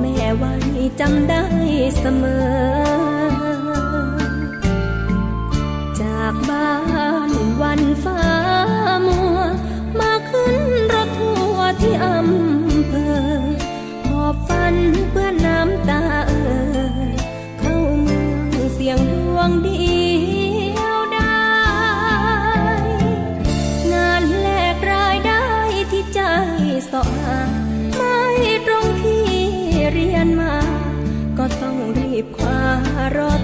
แม่ไว้จำได้เสมอ จากบ้านวันฟ้ามัว มาขึ้นรถทัวร์ที่อำเภอหอบฝันเปื้อนน้ำตาเอ่ยเข้าเมืองเสียงดวงเดียวได้งานแลกรายได้ที่ใจสอหาา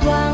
toi.